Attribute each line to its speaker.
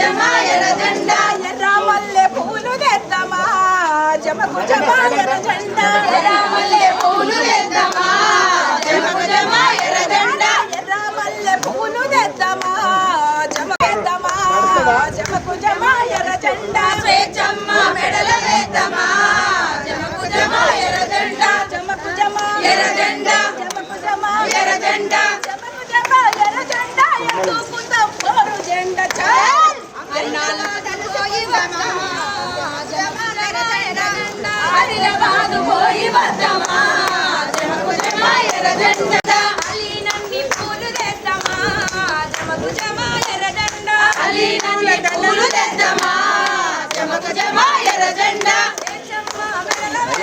Speaker 1: జమ
Speaker 2: ఎర్రజెండా ఎర్రమల్లె పూలు తెద్దమా? జమకు జమ
Speaker 1: ఎర్రజెండా ఎర్రమల్లె పూలు తెద్దమా? జమకు జమ
Speaker 2: ఎర్రజెండా ఎర్రమల్లె పూలు తెద్దమా? జమ తెద్దమా? జమకు జమ ఎర్రజెండా
Speaker 1: స్వేచ్ఛమ్మ మెడల వేద్దమా?